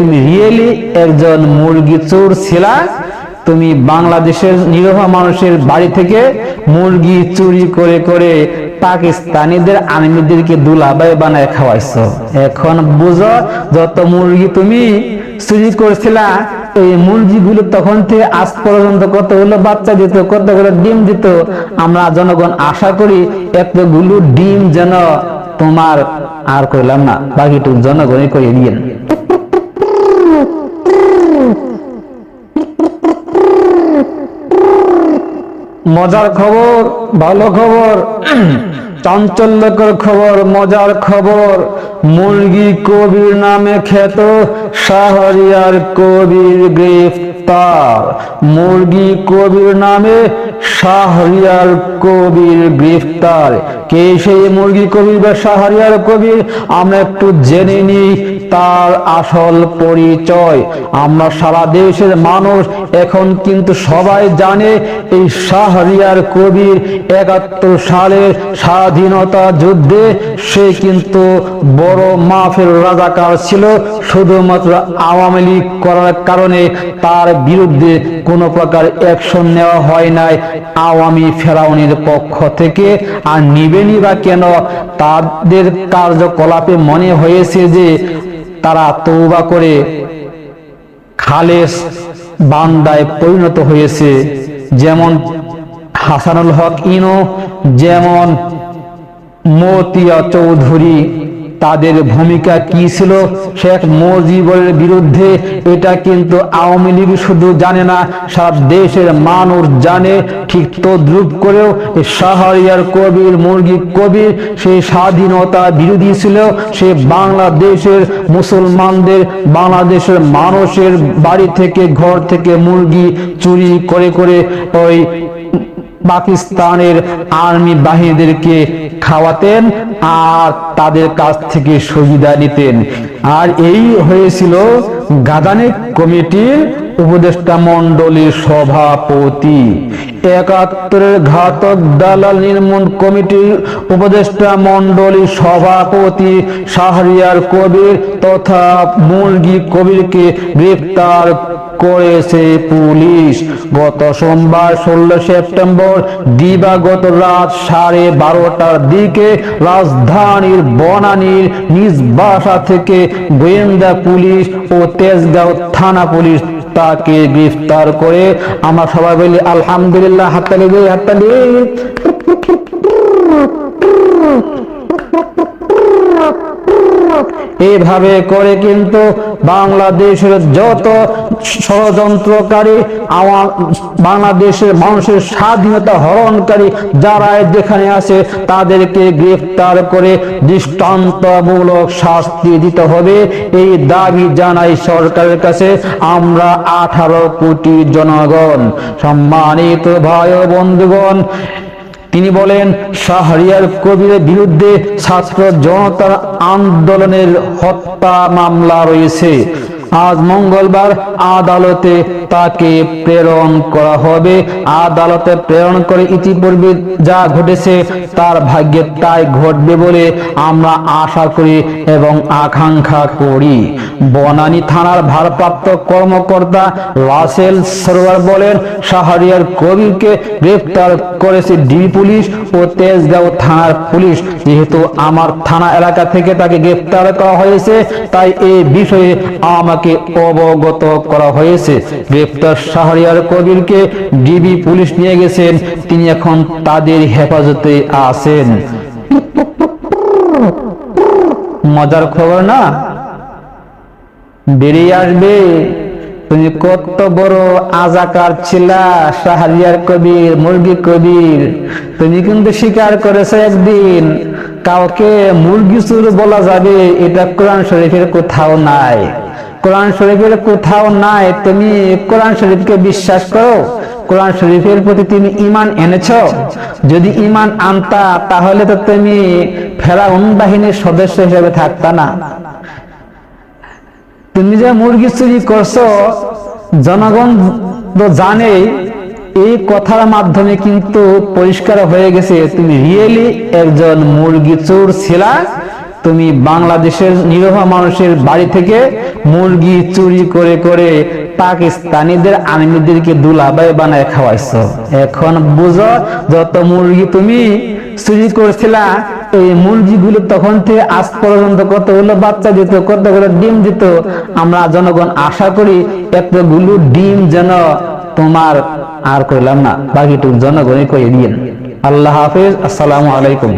তুমি রিয়েলি একজন মুরগি চোর ছিলা? তুমি বাংলাদেশের নিরহ মানুষের বাড়ি থেকে মুরগি চুরি করে করে পাকিস্তানিদের আর্মিদেরকে দুলাবাই বানায় খাওয়াইছো। এখন বুঝো, যত মুরগি তুমি চুরি করছিলা, এই মুরগিগুলো তখন থেকে আজ পর্যন্ত কতগুলো বাচ্চা দিত কতগুলো ডিম দিত? আমরা জনগণ আশা করি এতগুলো ডিম যেন তোমার আর করলাম না, বাকিটুকু জনগণই করে দিয়ে মজার খবর, ভালো খবর, চাঞ্চল্যকর খবর, মজার খবর, মুরগি কবির নামে খ্যাত শাহরিয়ার কবির গ্রেফতার, মুরগি কবির নামে শাহরিয়ার কবির গ্রেফতার। কে সেই মুরগি কবির বা শাহরিয়ার কবির? আমরা একটু জেনে নিই তার আসল পরিচয়। আমরা সারা দেশের মানুষ এখন কিন্তু সবাই জানে এই শাহরিয়ার কবির একাত্তর সালের স্বাধীনতা যুদ্ধে সে কিন্তু বড় মাফের রাজাকার ছিল। শুধুমাত্র আওয়ামী লীগ করার কারণে তার বিরুদ্ধে কোনো প্রকার অ্যাকশন নেওয়া হয় নাই। আওয়ামী ফেরাউনির পক্ষ থেকে আর নিবেনি বা কেন? তাদের কার্যকলাপে মনে হয়েছে যে তারা তৌবা করে খালেস বান্দায় পরিণত হয়েছে। যেমন হাসানুল হক ইনো, যেমন মতিয়া চৌধুরী তাদের ভূমিকা কি ছিল? শেখ মুজিবের বিরুদ্ধে এটা কিন্তু আওয়ামী লীগ শুধু জানে না, সারা দেশের মানুষ জানে। ঠিক তদ্রুপ করেও শাহরিয়ার কবির, মুরগি কবির সেই স্বাধীনতা বিরোধী ছিল। সে বাংলাদেশের মুসলমানদের, বাংলাদেশের মানুষের বাড়ি থেকে, ঘর থেকে মুরগি চুরি করে করে ওই পাকিস্তানের আর্মি বাহিনীদেরকে খাওয়াতেন আর তাদের কাছ থেকে সুবিধা নিতেন। আর এই হয়েছিল গাদানিক কমিটির উপদেষ্টা মন্ডলীর সভাপতি। একাত্তরের ঘাতক দালাল নির্মূল কমিটির উপদেষ্টা মন্ডলীর সভাপতি শাহরিয়ার কবির তথা মুরগি কবিরকে গ্রেপ্তার করেছে পুলিশ। গত সোমবার ষোলো সেপ্টেম্বর দিবাগত রাত সাড়ে বারোটার দিকে রাজধানীর বনানীর নিজ বাসা থেকে গোয়েন্দা পুলিশ ও তেজগাঁও থানা পুলিশ তাকে গ্রেফতার করে। আমরা সবাই বলি, আলহামদুলিল্লাহ, হাততালি হাততালি এভাবে করে কিন্তু বাংলাদেশের যত ষড়যন্ত্রকারী আমার বাংলাদেশের মানুষের স্বাধীনতা হরণকারী যারা যেখানে আছে, তাদেরকে গ্রেফতার করে দৃষ্টান্তমূলক শাস্তি দিতে হবে। এই দাবি জানাই সরকারের কাছে। আমরা আঠারো কোটি জনগণ, সম্মানিত ভাই বন্ধুগণ তিনি বলেন শাহরিয়ার কবিরের বিরুদ্ধে ছাত্র জনতার আন্দোলনের হত্যা মামলা রয়েছে। আজ মঙ্গলবার আদালতে তাকে প্রেরণ করা হবে। আদালতে প্রেরণ করে ইতিপূর্বে যা ঘটেছে তার ভাগ্যে তাই ঘটবে বলে আমরা আশা করি এবং আকাঙ্ক্ষা করি। বনানী থানার ভারপ্রাপ্ত কর্মকর্তা রাসেল সরোয়ার বলেন, শাহরিয়ার কবিরকে গ্রেফতার করেছে ডি পুলিশ ও তেজগাঁও থানার পুলিশ। যেহেতু আমার থানা এলাকা থেকে তাকে গ্রেফতার করা হয়েছে, তাই এই বিষয়ে আমাকে অবগত করা হয়েছে। গ্রেফতার শাহরিয়ার কবিরকে ডিবি পুলিশ নিয়ে গেছেন। তিনি এখন তাদের হেফাজতে আছেন। মজার খবর না? বেরিয়ে আসবে। তুমি কত বড় আজাকার ছিলা, শাহরিয়ার কবির, মুরগি কবির। তুমি কিন্তু স্বীকার করেছ একদিন। কাউকে মুরগি চুর বলা যাবে, এটা কোরআন শরীফের কোথাও নাই। কোরআন শরীফের কোথাও নাই। তুমি কোরআন শরীফকে বিশ্বাস করো। কোরআন শরীফের প্রতি তুমি ইমান এনেছ। যদি ইমান আনতা, তাহলে তো তুমি ফেরাউন বাহিনীর সদস্য হিসেবে থাকতা না। তুমি যে মুরগি চুরি করছ, জনগণ তো জানে এই কথার মাধ্যমে কিন্তু পরিষ্কার হয়ে গেছে, তুমি রিয়েলি একজন মুরগি চোর ছিলা। তুমি বাংলাদেশের নিরহ মানুষের বাড়ি থেকে মুরগি চুরি করে করে পাকিস্তানিদের আমিনীদেরকে দুলাবাই বানায় খাওয়াইছো। এখন বুঝো, যত মুরগি তুমি চুরি করছিলা, এই মুরগিগুলো তখন থেকে আজ পর্যন্ত কতগুলো বাচ্চা দিত কতগুলো ডিম দিত। আমরা জনগণ আশা করি এতগুলো ডিম যেন তোমার আর কইলাম না, বাকিটুকু জনগণই কয়ে দিয়েন। আল্লাহ হাফিজ, আসসালামু আলাইকুম।